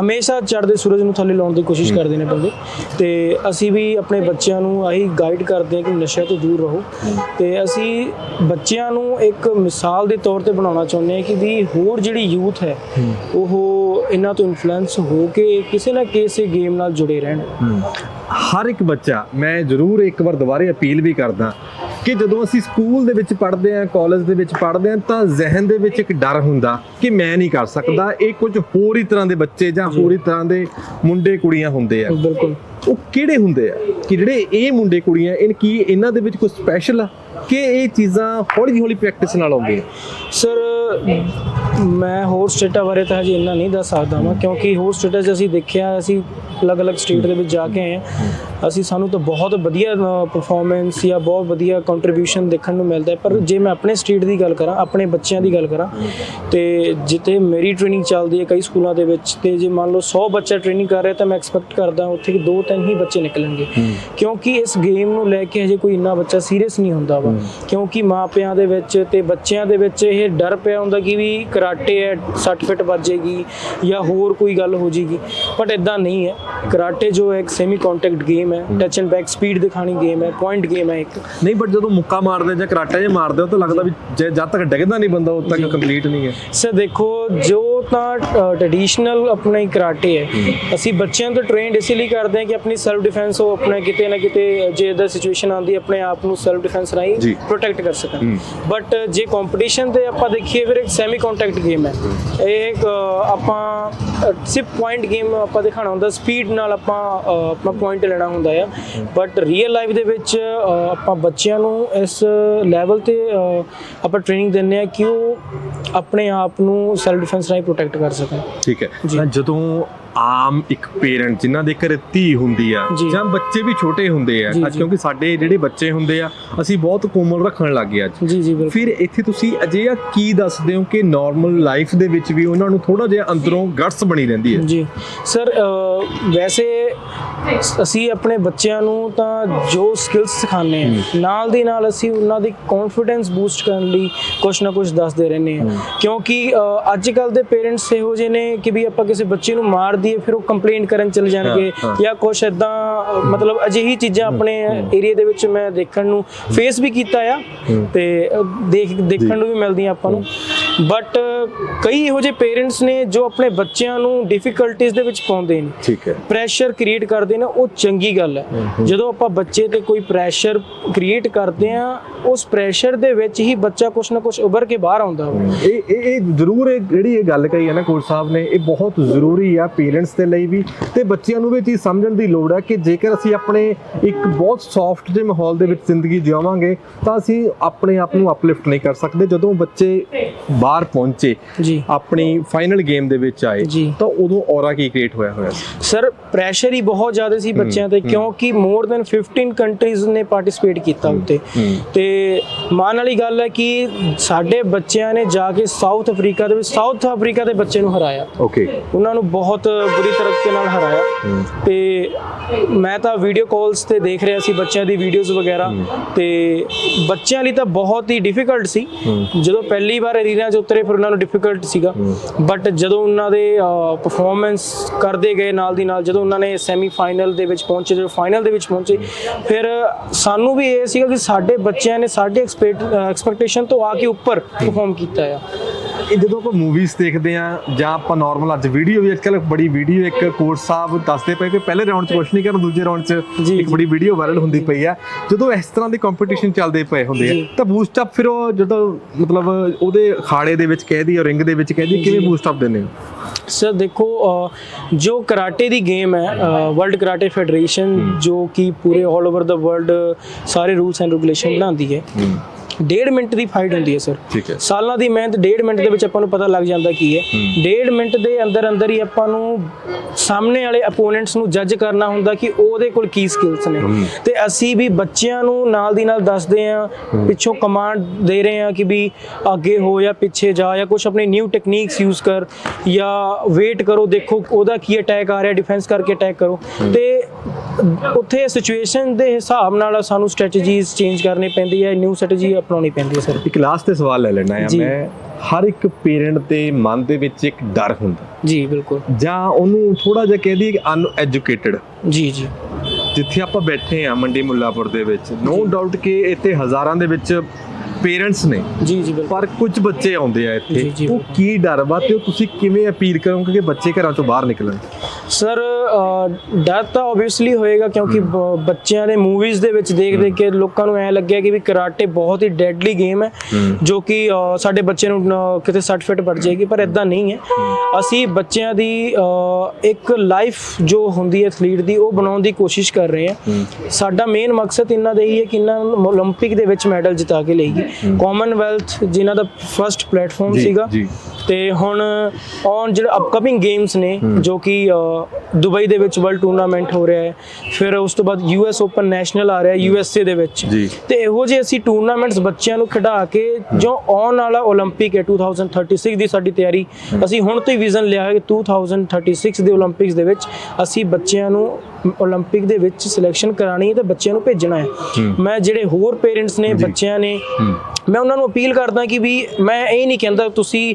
ਹਮੇਸ਼ਾ ਚੜ੍ਹਦੇ ਸੂਰਜ ਨੂੰ ਥੱਲੇ ਲਾਉਣ ਦੀ ਕੋਸ਼ਿਸ਼ ਕਰਦੇ ਨੇ ਬੰਦੇ। ਤੇ ਅਸੀਂ ਵੀ ਆਪਣੇ ਬੱਚਿਆਂ ਨੂੰ ਆਹੀ ਗਾਈਡ ਕਰਦੇ ਹਾਂ ਕਿ ਨਸ਼ਿਆਂ ਤੋਂ ਦੂਰ ਰਹੋ। ਤੇ ਅਸੀਂ ਬੱਚਿਆਂ ਨੂੰ ਇੱਕ ਮਿਸਾਲ ਦੇ ਤੌਰ ਤੇ ਬਣਾਉਣਾ ਚਾਹੁੰਦੇ ਹਾਂ ਕਿ ਵੀ ਹੋਰ ਜਿਹੜੀ ਯੂਥ ਹੈ ਉਹ ਇਹਨਾਂ ਤੋਂ ਇਨਫਲੂਐਂਸ ਹੋ ਕੇ ਕਿਸੇ ਨਾ ਕਿਸੇ ਗੇਮ ਨਾਲ ਜੁੜੇ ਰਹਿਣ। ਹਰ ਇੱਕ ਬੱਚਾ ਮੈਂ ਜ਼ਰੂਰ ਇੱਕ ਵਾਰ ਦੁਬਾਰੇ ਅਪੀਲ ਵੀ ਕਰਦਾ ਕਿ ਜਦੋਂ ਅਸੀਂ ਸਕੂਲ ਦੇ ਵਿੱਚ ਪੜ੍ਹਦੇ ਆਂ ਕਾਲਜ ਦੇ ਵਿੱਚ ਪੜ੍ਹਦੇ ਆਂ ਤਾਂ ਜ਼ਿਹਨ ਦੇ ਵਿੱਚ ਇੱਕ ਡਰ ਹੁੰਦਾ ਕਿ ਮੈਂ ਨਹੀਂ ਕਰ ਸਕਦਾ। ਇਹ ਕੁਝ ਹੋਰ ਹੀ ਤਰ੍ਹਾਂ ਦੇ ਬੱਚੇ ਜਾਂ ਹੋਰ ਹੀ ਤਰ੍ਹਾਂ ਦੇ ਮੁੰਡੇ ਕੁੜੀਆਂ ਹੁੰਦੇ ਆ। ਬਿਲਕੁਲ। ਉਹ ਕਿਹੜੇ ਹੁੰਦੇ ਆ? ਕਿ ਜਿਹੜੇ ਇਹ ਮੁੰਡੇ ਕੁੜੀਆਂ, ਇਹ ਕੀ ਇਹਨਾਂ ਦੇ ਵਿੱਚ ਕੁਝ ਸਪੈਸ਼ਲ ਆ? ਕਿ ਇਹ ਚੀਜ਼ਾਂ ਹੌਲੀ ਹੌਲੀ ਪ੍ਰੈਕਟਿਸ ਨਾਲ ਆਉਂਦੀਆਂ? ਸਰ ਮੈਂ ਹੋਰ ਸਟੇਟਾਂ ਬਾਰੇ ਤਾਂ ਹਜੇ ਇੰਨਾ ਨਹੀਂ ਦੱਸ ਸਕਦਾ ਮੈਂ ਕਿਉਂਕਿ ਹੋਰ ਸਟੇਟਾਂ 'ਚ ਅਸੀਂ ਦੇਖਿਆ, ਅਸੀਂ ਅਲੱਗ-ਅਲੱਗ ਸਟੇਟ ਦੇ ਵਿੱਚ ਜਾ ਕੇ ਆਏ ਹਾਂ। ਅਸੀਂ ਸਾਨੂੰ ਤਾਂ ਬਹੁਤ ਵਧੀਆ ਪਰਫਾਰਮੈਂਸ ਜਾਂ ਬਹੁਤ ਵਧੀਆ ਕੰਟਰੀਬਿਊਸ਼ਨ ਦੇਖਣ ਨੂੰ ਮਿਲਦਾ ਹੈ। ਪਰ ਜੇ ਮੈਂ ਆਪਣੇ ਸਟੇਟ ਦੀ ਗੱਲ ਕਰਾਂ ਆਪਣੇ ਬੱਚਿਆਂ ਦੀ ਗੱਲ ਕਰਾਂ ਤੇ ਜਿੱਥੇ ਮੇਰੀ ਟ੍ਰੇਨਿੰਗ ਚੱਲਦੀ ਹੈ ਕਈ ਸਕੂਲਾਂ ਦੇ ਵਿੱਚ ਤੇ ਜੇ ਮੰਨ ਲਓ 100 ਬੱਚਾ ਟ੍ਰੇਨਿੰਗ ਕਰ ਰਿਹਾ ਤਾਂ ਮੈਂ ਐਕਸਪੈਕਟ ਕਰਦਾ ਉੱਥੇ ਕਿ ਦੋ ਤਿੰਨ ਹੀ ਬੱਚੇ ਨਿਕਲਣਗੇ। ਕਿਉਂਕਿ ਇਸ ਗੇਮ ਨੂੰ ਲੈ ਕੇ ਹਜੇ ਕੋਈ ਇੰਨਾ ਬੱਚਾ ਸੀਰੀਅਸ ਨਹੀਂ ਹੁੰਦਾ ਵਾ। ਕਿਉਂਕਿ ਮਾਪਿਆਂ ਦੇ ਵਿੱਚ ਤੇ ਬੱਚਿਆਂ ਦੇ ਵਿੱਚ ਇਹ ਡਰ ਪਿਆ ਹੁੰਦਾ ਕਿ ਵੀ ਕਰਾਟੇ ਹੈ 60 ਫਿਟ ਵੱਜੇਗੀ ਜਾਂ ਹੋਰ ਕੋਈ ਗੱਲ ਹੋ ਜੇਗੀ ਬਟ ਇਦਾਂ ਨਹੀਂ ਹੈ। ਕਰਾਟੇ ਜੋ ਹੈ ਇੱਕ ਸੈਮੀ ਕੰਟੈਕਟ ਗੇਮ ਹੈ ਟੱਚ ਐਂਡ ਬੈਕ ਸਪੀਡ ਦਿਖਾਣੀ ਗੇਮ ਹੈ ਪੁਆਇੰਟ ਗੇਮ ਹੈ ਇੱਕ। ਨਹੀਂ ਬਟ ਜਦੋਂ ਮੁੱਕਾ ਮਾਰਦੇ ਜਾਂ ਕਰਾਟੇ ਜੇ ਮਾਰਦੇ ਹੋ ਤਾਂ ਲੱਗਦਾ ਵੀ ਜੇ ਜਦ ਤੱਕ ਡਿੱਗਦਾ ਨਹੀਂ ਬੰਦਾ ਉਦੋਂ ਤੱਕ ਕੰਪਲੀਟ ਨਹੀਂ ਹੈ। ਸਰ ਦੇਖੋ ਜੋ ਤਾਂ ਟ੍ਰੈਡੀਸ਼ਨਲ ਆਪਣਾ ਹੀ ਕਰਾਟੇ ਹੈ। ਅਸੀਂ ਬੱਚਿਆਂ ਤੋਂ ਟ੍ਰੇਨਡ ਇਸ ਲਈ ਕਰਦੇ ਹਾਂ ਕਿ ਆਪਣੀ ਸੈਲਫ ਡਿਫੈਂਸ ਉਹ ਆਪਣਾ ਕਿਤੇ ਨਾ ਕਿਤੇ ਜੇ ਇਦਾਂ ਸਿਚੁਏਸ਼ਨ ਆਉਂਦੀ ਆਪਣੇ ਆਪ ਨੂੰ ਸੈਲਫ ਡਿਫੈਂਸ। ਰਾਹੀਂ ਪ੍ਰੋਟੈਕਟ ਕਰ ਸਕਣ। ਬਟ ਜੇ ਕੰਪੀਟੀਸ਼ਨ ਤੇ ਆਪਾਂ ਦੇਖੀਏ ਫਿਰ ਇੱਕ ਸੈਮੀ ਕੰਟੈਕਟ ਗੇਮ ਹੈ। ਇਹ ਆਪਾਂ ਸਿਰਫ ਪੁਆਇੰਟ ਗੇਮ ਆਪਾਂ ਦਿਖਾਣਾ ਹੁੰਦਾ। ਸਪੀਡ ਨਾਲ ਆਪਾਂ ਆਪਣਾ ਪੁਆਇੰਟ ਲੈਣਾ ਹੁੰਦਾ ਆ। ਬਟ ਰੀਅਲ ਲਾਈਫ ਦੇ ਵਿੱਚ ਆਪਾਂ ਬੱਚਿਆਂ ਨੂੰ ਇਸ ਲੈਵਲ ਤੇ ਆਪਾਂ ਟ੍ਰੇਨਿੰਗ ਦਿੰਦੇ ਆ ਕਿ ਉਹ ਆਪਣੇ ਆਪ ਨੂੰ ਸੈਲਫ ਡਿਫੈਂਸ ਰਾਹੀਂ ਪ੍ਰੋਟੈਕਟ ਕਰ ਸਕਣ ਠੀਕ ਹੈ। ਤਾਂ ਜਦੋਂ ਆਮ ਇੱਕ ਪੇਰੈਂਟ ਜਿਨ੍ਹਾਂ ਦੇ ਘਰੇ ਧੀ ਹੁੰਦੀ ਆ ਜੀ। ਬੱਚੇ ਵੀ ਛੋਟੇ ਹੁੰਦੇ ਆ। ਅੱਜ। ਕਿਉਂਕਿ ਸਾਡੇ ਜਿਹੜੇ ਬੱਚੇ ਹੁੰਦੇ ਆ ਅਸੀਂ ਬਹੁਤ ਕੋਮਲ ਰੱਖਣ ਲੱਗ ਗਏ ਅੱਜ। ਜੀ ਜੀ ਬਿਲਕੁਲ। ਫਿਰ ਇੱਥੇ ਤੁਸੀਂ ਅਜਿਹਾ ਕੀ ਦੱਸਦੇ ਹੋ ਕਿ ਨਾਰਮਲ ਲਾਈਫ ਦੇ ਵਿੱਚ ਵੀ ਉਹਨਾਂ ਨੂੰ ਥੋੜਾ ਜਿਹਾ ਅੰਦਰੋਂ ਗਟਸ ਬਣੀ ਰਹਿੰਦੀ ਹੈ? ਜੀ। ਸਰ ਵੈਸੇ ਅਸੀਂ ਆਪਣੇ ਬੱਚਿਆਂ ਨੂੰ ਤਾਂ ਜੋ ਸਕਿੱਲਸ ਸਿਖਾਉਂਦੇ ਆ ਨਾਲ ਦੀ ਨਾਲ ਅਸੀਂ ਉਹਨਾਂ ਦੀ ਕੌਨਫੀਡੈਂਸ ਬੂਸਟ ਕਰਨ ਲਈ ਕੁਝ ਨਾ ਕੁਝ ਦੱਸਦੇ ਰਹਿੰਦੇ ਆ ਕਿਉਂਕਿ ਅੱਜ ਕੱਲ ਦੇ ਪੇਰੈਂਟਸ ਇਹੋ ਜਿਹੇ ਨੇ ਕਿ ਵੀ ਆਪਾਂ ਕਿਸੇ ਬੱਚੇ ਨੂੰ ਮਾਰ ਦਈਏ ਫਿਰ ਉਹ ਕੰਪਲੇਂਟ ਕਰਨ ਚਲੇ ਜਾਣਗੇ ਹਾਂ, ਹਾਂ। ਜਾਂ ਕੁਝ ਇਦਾਂ ਮਤਲਬ ਅਜਿਹੀ ਚੀਜ਼ਾਂ ਆਪਣੇ ਏਰੀਆ ਦੇ ਵਿੱਚ ਮੈਂ ਦੇਖਣ ਨੂੰ ਫੇਸ ਵੀ ਕੀਤਾ ਆ ਤੇ ਦੇਖ ਦੇਖਣ ਨੂੰ ਵੀ ਮਿਲਦੀਆਂ ਆਪਾਂ ਨੂੰ। ਬਟ ਕਈ ਇਹੋ ਜਿਹੇ ਪੇਰੈਂਟਸ ਨੇ ਜੋ ਆਪਣੇ ਬੱਚਿਆਂ ਨੂੰ ਡਿਫਿਕਲਟੀਜ਼ ਦੇ ਵਿੱਚ ਪਾਉਂਦੇ ਨੇ। ਠੀਕ ਹੈ। ਪ੍ਰੈਸ਼ਰ ਕ੍ਰੀਏਟ ਕਰਦੇ ਨੇ ਉਹ ਚੰਗੀ ਗੱਲ ਹੈ। ਜਦੋਂ ਆਪਾਂ ਬੱਚੇ ਤੇ ਕੋਈ ਪ੍ਰੈਸ਼ਰ ਕ੍ਰੀਏਟ ਕਰਦੇ ਆ ਉਸ ਪ੍ਰੈਸ਼ਰ ਦੇ ਵਿੱਚ ਹੀ ਬੱਚਾ ਕੁਛ ਨਾ ਕੁਛ ਉੱਭਰ ਕੇ ਬਾਹਰ ਆਉਂਦਾ ਇਹ ਇਹ ਇਹ ਜ਼ਰੂਰ ਇਹ ਜਿਹੜੀ ਇਹ ਗੱਲ ਕਹੀ ਹੈ ਨਾ ਕੋਚ ਸਾਹਿਬ ਨੇ ਇਹ ਬਹੁਤ ਜ਼ਰੂਰੀ ਆ ਪੇਰੈਂਟਸ ਦੇ ਲਈ ਵੀ। ਤੇ ਬੱਚਿਆਂ ਨੂੰ ਵੀ ਇਹ ਚੀਜ਼ ਸਮਝਣ ਦੀ ਲੋੜ ਹੈ ਕਿ ਜੇਕਰ ਅਸੀਂ ਆਪਣੇ ਇੱਕ ਬਹੁਤ ਸੌਫਟ ਜਿਹੇ ਮਾਹੌਲ ਦੇ ਵਿੱਚ ਜ਼ਿੰਦਗੀ ਜਿਵਾਂਗੇ ਤਾਂ ਅਸੀਂ ਆਪਣੇ ਆਪ ਨੂੰ ਅਪਲਿਫਟ ਨਹੀਂ ਕਰ ਸਕਦੇ। ਜਦੋਂ ਬੱਚੇ ਬਾਹਰ ਪਹੁੰਚੇ ਜੀ। ਆਪਣੀ ਫਾਈਨਲ ਗੇਮ ਦੇ ਵਿੱਚ ਆਏ। ਤਾਂ ਉਦੋਂ ਔਰਾ ਕੀ ਕ੍ਰੀਏਟ ਹੋਇਆ ਹੋਇਆ ਸੀ? ਸਰ ਪ੍ਰੈਸ਼ਰ ਹੀ ਬਹੁਤ ਜ਼ਿਆਦਾ ਸੀ ਬੱਚਿਆਂ ਤੇ ਕਿਉਂਕਿ ਮੋਰ ਦੈਨ 15 ਕੰਟਰੀਜ਼ ਨੇ ਪਾਰਟਿਸਿਪੇਟ ਕੀਤਾ ਉੱਤੇ। ਤੇ ਮਾਣ ਵਾਲੀ ਗੱਲ ਹੈ ਕਿ ਸਾਡੇ ਬੱਚਿਆਂ ਨੇ ਜਾ ਕੇ ਸਾਊਥ ਅਫਰੀਕਾ ਦੇ ਵਿੱਚ ਸਾਊਥ ਅਫਰੀਕਾ ਦੇ ਬੱਚੇ ਨੂੰ ਹਰਾਇਆ। ਓਕੇ ਉਹਨਾਂ ਨੂੰ ਬਹੁਤ ਬੁਰੀ ਤਰੀਕੇ ਨਾਲ ਹਰਾਇਆ। ਤੇ ਮੈਂ ਤਾਂ ਵੀਡੀਓ ਕਾਲਸ ਤੇ ਦੇਖ ਰਿਹਾ ਸੀ ਬੱਚਿਆਂ ਦੀ ਵੀਡੀਓਜ਼ ਵਗੈਰਾ। ਤੇ ਬੱਚਿਆਂ ਲਈ ਤਾਂ ਬਹੁਤ ਹੀ ਡਿਫਿਕਲਟ ਸੀ। ਜਦੋਂ ਪਹਿਲੀ ਵਾਰ ਅਰੀਨਾ 'ਚ ਉਤਰੇ ਫਿਰ ਉਹਨਾਂ ਨੂੰ ਡਿਫਿਕਲਟ ਸੀਗਾ ਬਟ ਜਦੋਂ ਉਹਨਾਂ ਦੇ ਪਰਫਾਰਮੈਂਸ ਕਰਦੇ ਗਏ ਨਾਲ ਦੀ ਨਾਲ ਜਦੋਂ ਉਹਨਾਂ ਨੇ ਸੈਮੀ ਫਾਈਨਲ ਦੇ ਵਿੱਚ ਪਹੁੰਚੇ ਜਦੋਂ ਫਾਈਨਲ ਦੇ ਵਿੱਚ ਪਹੁੰਚੇ ਫਿਰ ਸਾਨੂੰ ਵੀ ਇਹ ਸੀਗਾ ਕਿ ਸਾਡੇ ਬੱਚਿਆਂ ਨੇ ਸਾਡੇ ਐਕਸਪੈਕਟੇਸ਼ਨ ਤੋਂ ਆ ਕੇ ਉੱਪਰ ਪਰਫਾਰਮ ਕੀਤਾ ਆ ਇਹ ਜਦੋਂ ਆਪਾਂ ਮੂਵੀਜ਼ ਦੇਖਦੇ ਆ ਜਾਂ ਆਪਾਂ ਨਾਰਮਲ ਅੱਜ ਵੀਡੀਓ ਵੀ ਅੱਜਕੱਲ ਬੜੀ ਵੀਡੀਓ ਇੱਕ ਕੋਚ ਸਾਹਿਬ ਦੱਸਦੇ ਪਏ ਕਿ ਪਹਿਲੇ ਰਾਉਂਡ 'ਚ ਕੁਛ ਨਹੀਂ ਕਰਨ ਦੂਜੇ ਰਾਉਂਡ 'ਚ ਇੱਕ। ਬੜੀ ਵੀਡੀਓ ਵਾਇਰਲ ਹੁੰਦੀ ਪਈ ਆ ਜਦੋਂ ਇਸ ਤਰ੍ਹਾਂ ਦੇ ਕੰਪੀਟੀਸ਼ਨ ਚੱਲਦੇ ਪਏ ਹੁੰਦੇ ਆ। ਤਾਂ ਬੂਸਟ ਅਪ ਫਿਰ ਉਹ ਜਦੋਂ ਮਤਲਬ ਉਹਦੇ ਖਾੜੇ ਦੇ ਵਿੱਚ ਕਹਿ ਦਈਏ ਰਿੰਗ ਦੇ ਵਿੱਚ ਕਹਿ ਦਈਏ ਕਿਵੇਂ ਬੂਸਟ ਅਪ ਦਿੰਦੇ ਹੋ? ਸਰ ਦੇਖੋ ਜੋ ਕਰਾਟੇ ਦੀ ਗੇਮ ਹੈ ਵਰਲਡ ਕਰਾਟੇ ਫੈਡਰੇਸ਼ਨ ਜੋ ਕਿ ਪੂਰੇ 올 ਓਵਰ ਦਾ ਵਰਲਡ ਸਾਰੇ ਰੂਲਸ ਐਂਡ ਰੈਗੂਲੇਸ਼ਨ ਬਣਾਉਂਦੀ ਹੈ। ਡੇਢ ਮਿੰਟ ਦੀ ਫਾਈਟ ਹੁੰਦੀ ਹੈ ਸਰ ਠੀਕ ਹੈ। ਸਾਲਾਂ ਦੀ ਮਿਹਨਤ ਡੇਢ ਮਿੰਟ ਦੇ ਵਿੱਚ ਆਪਾਂ ਨੂੰ ਪਤਾ ਲੱਗ ਜਾਂਦਾ ਕੀ ਹੈ। ਡੇਢ ਮਿੰਟ ਦੇ ਅੰਦਰ ਅੰਦਰ ਹੀ ਆਪਾਂ ਨੂੰ ਸਾਹਮਣੇ ਵਾਲੇ ਅਪੋਨੈਂਟਸ ਨੂੰ ਜੱਜ ਕਰਨਾ ਹੁੰਦਾ ਕਿ ਉਹਦੇ ਕੋਲ ਕੀ ਸਕਿੱਲਸ ਨੇ। ਤੇ ਅਸੀਂ ਵੀ ਬੱਚਿਆਂ ਨੂੰ ਨਾਲ ਦੀ ਨਾਲ ਦੱਸਦੇ ਆ ਪਿੱਛੋਂ ਕਮਾਂਡ ਦੇ ਰਹੇ ਆ ਕਿ ਵੀ ਅੱਗੇ ਹੋ ਜਾਂ ਪਿੱਛੇ ਜਾ ਜਾਂ ਕੁਝ ਆਪਣੇ ਨਿਊ ਟੈਕਨੀਕਸ ਯੂਜ਼ ਕਰ ਜਾਂ ਵੇਟ ਕਰੋ ਦੇਖੋ ਉਹਦਾ ਕੀ ਅਟੈਕ ਆ ਰਿਹਾ ਡਿਫੈਂਸ ਕਰਕੇ ਅਟੈਕ ਕਰੋ। ਤੇ ਉੱਥੇ ਸਿਚੁਏਸ਼ਨ ਦੇ ਹਿਸਾਬ ਨਾਲ ਸਾਨੂੰ ਸਟ੍ਰੈਟਜੀਜ਼ ਚੇਂਜ ਕਰਨੀ ਪੈਂਦੀ ਹੈ ਨਿਊ ਸਟ੍ਰੈਟਜੀ ਅਪਣਾਉਣੀ ਪੈਂਦੀ ਹੈ ਸਰ। ਇੱਕ ਲਾਸਟ ਤੇ ਸਵਾਲ ਲੈ ਲੈਣਾ ਜੀ। ਮੈਂ। ਹਰ ਇੱਕ ਪੇਰੈਂਟ ਦੇ ਮਨ ਦੇ ਵਿੱਚ ਇੱਕ ਡਰ ਹੁੰਦਾ। ਜੀ ਬਿਲਕੁਲ। ਜਾਂ ਉਹਨੂੰ ਥੋੜਾ ਜਿਹਾ ਕਹਿ ਦਈਏ ਅਨਐਜੂਕੇਟਡ ਜੀ ਜੀ। ਜਿੱਥੇ ਆਪਾਂ ਬੈਠੇ ਆ ਮੰਡੀ ਮੁੱਲਾਪੁਰ ਦੇ ਵਿੱਚ ਨੋ ਡਾਊਟ ਕਿ ਇੱਥੇ ਹਜ਼ਾਰਾਂ ਦੇ ਵਿੱਚ ਪੇਰੈਂਟਸ ਨੇ ਜੀ ਜੀ ਬਿਲਕੁਲ ਪਰ ਕੁਝ ਬੱਚੇ ਆਉਂਦੇ ਆ ਜੀ, ਇੱਥੇ ਜੀ। ਉਹ ਕੀ ਡਰ ਵਾ ਤੇ ਉਹ ਤੁਸੀਂ ਕਿਵੇਂ ਅਪੀਲ ਕਰੋਗੇ ਕਿ ਬੱਚੇ ਘਰਾਂ ਚੋਂ ਬਾਹਰ ਨਿਕਲਣ ਸਰ ਡਰ ਤਾਂ ਆਬਵੀਅਸਲੀ ਹੋਏਗਾ ਕਿਉਂਕਿ ਬ- ਬੱਚਿਆਂ ਦੇ ਮੂਵੀਜ਼ ਦੇ ਵਿੱਚ ਦੇਖ ਦੇਖ ਕੇ ਲੋਕਾਂ ਨੂੰ ਐ ਲੱਗਿਆ ਕਿ ਵੀ ਕਰਾਟੇ ਬਹੁਤ ਹੀ ਡੈਡਲੀ ਗੇਮ ਹੈ ਜੋ ਕਿ ਅ, ਸਾਡੇ ਬੱਚੇ ਨੂੰ ਅ, ਕਿਤੇ ਸੱਟ ਫਿੱਟ ਪੜ ਜਾਏਗੀ ਪਰ ਇਦਾਂ ਨਹੀਂ ਹੈ ਅਸੀਂ ਬੱਚਿਆਂ ਦੀ ਅ, ਇੱਕ ਲਾਈਫ ਜੋ ਹੁੰਦੀ ਹੈ ਐਥਲੀਟ ਦੀ ਉਹ ਬਣਾਉਣ ਦੀ ਕੋਸ਼ਿਸ਼ ਕਰ ਰਹੇ ਹਾਂ ਸਾਡਾ ਮੇਨ ਮਕਸਦ ਇਹਨਾਂ ਦਾ ਹੀ ਹੈ ਕਿ ਇਹਨਾਂ ਨੂੰ 올림픽 ਦੇ ਵਿੱਚ ਮੈਡਲ ਜਿਤਾ ਕੇ ਲਈਏ ਕਾਮਨਵੈਲਥ ਜਿਨ੍ਹਾਂ ਦਾ ਫਰਸਟ ਪਲੇਟਫਾਰਮ ਸੀਗਾ ਜੀ। ਤੇ ਹੁਣ ਔਨ ਜਿਹੜੇ ਅਪਕਮਿੰਗ ਗੇਮਸ ਨੇ ਜੋ ਕਿ ਦੁਬਈ ਦੇ ਵਿੱਚ ਵਰਲਡ ਟੂਰਨਾਮੈਂਟ ਹੋ ਰਿਹਾ ਹੈ ਫਿਰ ਉਸ ਤੋਂ ਬਾਅਦ ਯੂਐਸ ਓਪਨ ਨੈਸ਼ਨਲ ਆ ਰਿਹਾ ਹੈ ਯੂਐਸਏ ਦੇ ਵਿੱਚ। ਤੇ ਇਹੋ ਜਿਹੇ ਅਸੀਂ ਟੂਰਨਾਮੈਂਟਸ ਬੱਚਿਆਂ ਨੂੰ ਖਿਡਾ ਕੇ ਜੋ ਔਨ ਵਾਲਾ 올림픽 ਹੈ 2036 ਦੀ ਸਾਡੀ ਤਿਆਰੀ ਅਸੀਂ ਹੁਣ ਤੋਂ ਹੀ ਵਿਜ਼ਨ ਲਿਆ ਹੈ ਕਿ 2036 ਦੇ 올림픽ਸ ਦੇ ਵਿੱਚ ਅਸੀਂ ਬੱਚਿਆਂ ਨੂੰ 올림픽 ਦੇ ਵਿੱਚ ਸਿਲੈਕਸ਼ਨ ਕਰਾਣੀ ਹੈ ਤੇ ਬੱਚਿਆਂ ਨੂੰ ਭੇਜਣਾ ਹੈ। ਮੈਂ ਜਿਹੜੇ ਹੋਰ ਪੇਰੈਂਟਸ ਨੇ ਬੱਚਿਆਂ ਨੇ ਮੈਂ ਉਹਨਾਂ ਨੂੰ ਅਪੀਲ ਕਰਦਾ ਕਿ ਵੀ ਮੈਂ ਇਹ ਨਹੀਂ ਕਹਿੰਦਾ ਤੁਸੀਂ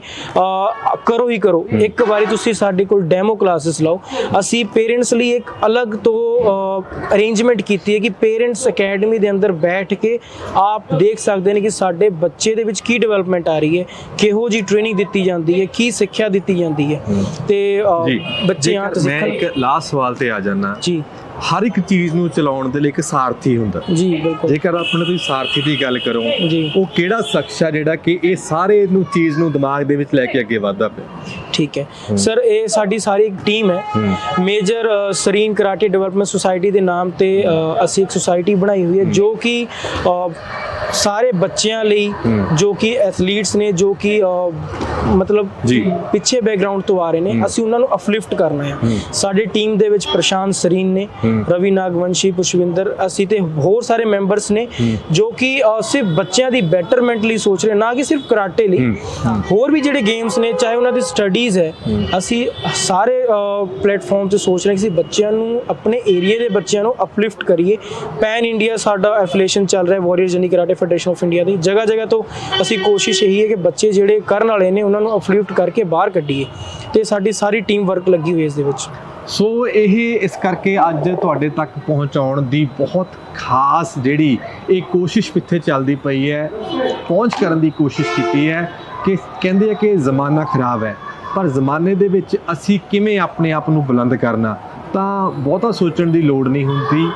ਕਰੋ ਹੀ ਕਰੋ। ਇੱਕ ਵਾਰੀ ਤੁਸੀਂ ਸਾਡੇ ਕੋਲ ਡੈਮੋ ਕਲਾਸਿਸ ਲਾਓ। ਅਸੀਂ ਪੇਰੈਂਟਸ ਲਈ ਇੱਕ ਅਲੱਗ ਤੋਂ ਅਰੇਂਜਮੈਂਟ ਕੀਤੀ ਹੈ ਕਿ ਪੇਰੈਂਟਸ ਅਕੈਡਮੀ ਦੇ ਅੰਦਰ ਬੈਠ ਕੇ ਆਪ ਦੇਖ ਸਕਦੇ ਨੇ ਕਿ ਸਾਡੇ ਬੱਚੇ ਦੇ ਵਿੱਚ ਕੀ ਡਿਵੈਲਪਮੈਂਟ ਆ ਰਹੀ ਹੈ ਕਿਹੋ ਜੀ ਟ੍ਰੇਨਿੰਗ ਦਿੱਤੀ ਜਾਂਦੀ ਹੈ ਕੀ ਸਿੱਖਿਆ ਦਿੱਤੀ ਜਾਂਦੀ ਹੈ। ਤੇ ਅਹ, ਜੀ। ਬੱਚੇ ਆ ਜੇਕਰ ਮੈਂ ਇੱਕ ਲਾਸਟ ਸਵਾਲ ਤੇ ਆ ਜਾਣਾ ਜੀ। ਹਰ ਇੱਕ ਚੀਜ਼ ਨੂੰ ਚਲਾਉਣ ਦੇ ਲਈ ਇੱਕ ਸਾਰਥੀ ਹੁੰਦਾ। ਜੀ ਬਿਲਕੁਲ। ਜੇਕਰ ਆਪਣੇ ਤੁਸੀਂ ਸਾਰਥੀ ਦੀ ਗੱਲ ਕਰੋ ਜੀ। ਉਹ ਕਿਹੜਾ ਸ਼ਖਸ ਆ ਜਿਹੜਾ ਕਿ ਇਹ ਸਾਰੇ ਨੂੰ ਚੀਜ਼ ਨੂੰ ਦਿਮਾਗ ਦੇ ਵਿੱਚ ਲੈ ਕੇ ਅੱਗੇ ਵਧਦਾ ਪਿਆ? ਠੀਕ ਹੈ। ਸਰ ਇਹ ਸਾਡੀ ਸਾਰੀ ਇੱਕ ਟੀਮ ਹੈ। Major Sareen karate development society ਦੇ ਨਾਮ ਤੇ ਅ, ਅਸੀਂ ਇੱਕ ਸੁਸਾਇਟੀ ਬਣਾਈ ਹੋਈ ਹੈ। ਜੋ ਕਿ ਅ, ਸਾਰੇ ਬੱਚਿਆਂ ਲਈ ਜੋ ਕਿ ਐਥਲੀਟਸ ਨੇ ਜੋ ਕਿ ਮਤਲਬ। ਪਿੱਛੇ ਬੈਕਗ੍ਰਾਉਂਡ ਤੋਂ ਆ ਰਹੇ ਨੇ ਅਸੀਂ ਉਹਨਾਂ ਨੂੰ ਅਪਲਿਫਟ ਕਰਨਾ ਹੈ। ਸਾਡੀ ਟੀਮ ਦੇ ਵਿੱਚ ਪ੍ਰਸ਼ਾਂਤ ਸਰੀਨ ਨੇ ਰਵੀ ਨਾਗਵੰਸ਼ੀ ਪੁਸ਼ਵਿੰਦਰ ਅਸੀਂ ਤੇ ਹੋਰ ਸਾਰੇ ਮੈਂਬਰਸ ਨੇ ਜੋ ਕਿ ਸਿਰਫ ਬੱਚਿਆਂ ਦੀ ਬੈਟਰਮੈਂਟ ਲਈ ਸੋਚ ਰਹੇ ਨਾ ਕਿ ਸਿਰਫ ਕਰਾਟੇ ਲਈ। ਹੋਰ ਵੀ ਜਿਹੜੇ ਗੇਮਸ ਨੇ ਚਾਹੇ ਉਹਨਾਂ ਦੀ ਸਟੱਡੀਜ਼ ਹੈ ਅਸੀਂ ਸਾਰੇ ਪਲੇਟਫਾਰਮ ਤੇ ਸੋਚ ਰਹੇ ਕਿ ਬੱਚਿਆਂ ਨੂੰ ਆਪਣੇ ਏਰੀਆ ਦੇ ਬੱਚਿਆਂ ਨੂੰ ਅਪਲਿਫਟ ਕਰੀਏ। ਪੈਨ ਇੰਡੀਆ ਸਾਡਾ ਐਫੀਲੀਏਸ਼ਨ ਚੱਲ ਰਿਹਾ ਵਾਰੀਅਰ ਜਨੀ ਕਰਾਟੇ ਫੈਡਰੇਸ਼ਨ ਆਫ ਇੰਡੀਆ ਦੀ ਜਗ੍ਹਾ ਜਗ੍ਹਾ ਤੋਂ ਅਸੀਂ ਕੋਸ਼ਿਸ਼ ਇਹੀ ਹੈ ਕਿ ਬੱਚੇ ਜਿਹੜੇ ਕਰਨ ਵਾਲੇ ਨੇ, ਉਹਨਾਂ ਨੂੰ ਅਪਲਿਫਟ ਕਰਕੇ ਬਾਹਰ ਕੱਢੀਏ ਤੇ ਸਾਡੀ ਸਾਰੀ ਟੀਮ ਵਰਕ ਲੱਗੀ ਹੋਈ ਇਸ ਦੇ ਵਿੱਚ। ਸੋ ਇਹ ਇਸ ਕਰਕੇ ਅੱਜ ਤੁਹਾਡੇ ਤੱਕ ਪਹੁੰਚਾਉਣ ਦੀ ਬਹੁਤ ਖਾਸ ਜਿਹੜੀ ਇਹ ਕੋਸ਼ਿਸ਼ ਪਿੱਛੇ ਚੱਲਦੀ ਪਈ ਹੈ, ਪਹੁੰਚ ਕਰਨ ਦੀ ਕੋਸ਼ਿਸ਼ ਕੀਤੀ ਹੈ ਕਿ ਕਹਿੰਦੇ ਆ ਕਿ ਜ਼ਮਾਨਾ ਖਰਾਬ ਹੈ, ਪਰ ਜ਼ਮਾਨੇ ਦੇ ਵਿੱਚ ਅਸੀਂ ਕਿਵੇਂ ਆਪਣੇ ਆਪ ਨੂੰ ਬੁਲੰਦ ਕਰਨਾ, ਤਾਂ ਬਹੁਤਾ ਸੋਚਣ ਦੀ ਲੋੜ ਨਹੀਂ ਹੁੰਦੀ।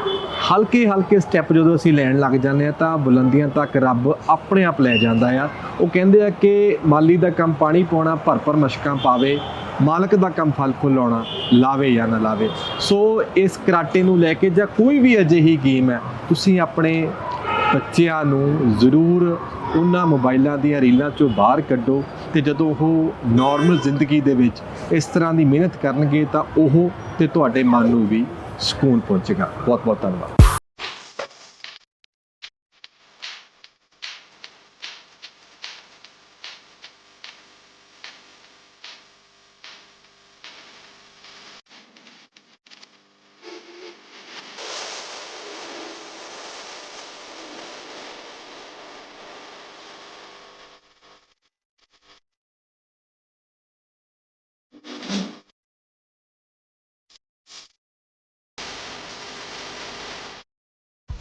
ਹਲਕੇ ਹਲਕੇ ਸਟੈਪ ਜਦੋਂ ਅਸੀਂ ਲੈਣ ਲੱਗ ਜਾਂਦੇ ਆ ਤਾਂ ਬੁਲੰਦੀਆਂ ਤੱਕ ਰੱਬ ਆਪਣੇ ਆਪ ਲੈ ਜਾਂਦਾ ਆ। ਉਹ ਕਹਿੰਦੇ ਆ ਕਿ ਮਾਲੀ ਦਾ ਕੰਮ ਪਾਣੀ ਪਾਉਣਾ ਭਰ ਭਰ ਮਸ਼ਕਾਂ ਪਾਵੇ, ਮਾਲਕ ਦਾ ਕੰਮ ਫਲ ਫੁੱਲ ਲਾਉਣਾ ਲਾਵੇ ਜਾਂ ਨਾ ਲਾਵੇ। ਸੋ ਇਸ ਕਰਾਟੇ ਨੂੰ ਲੈ ਕੇ ਜਾਂ ਕੋਈ ਵੀ ਅਜਿਹੀ ਗੇਮ ਹੈ, ਤੁਸੀਂ ਆਪਣੇ ਬੱਚਿਆਂ ਨੂੰ ਜ਼ਰੂਰ ਉਹਨਾਂ ਮੋਬਾਈਲਾਂ ਦੀਆਂ ਰੀਲਾਂ ਚੋਂ ਬਾਹਰ ਕੱਢੋ ਤੇ ਜਦੋਂ ਉਹ ਨਾਰਮਲ ਜ਼ਿੰਦਗੀ ਦੇ ਵਿੱਚ ਇਸ ਤਰ੍ਹਾਂ ਦੀ ਮਿਹਨਤ ਕਰਨਗੇ ਤਾਂ ਉਹ ਤੇ ਤੁਹਾਡੇ ਮਨ ਨੂੰ ਵੀ ਸਕੂਨ ਪਹੁੰਚੇਗਾ। ਬਹੁਤ ਬਹੁਤ ਧੰਨਵਾਦ।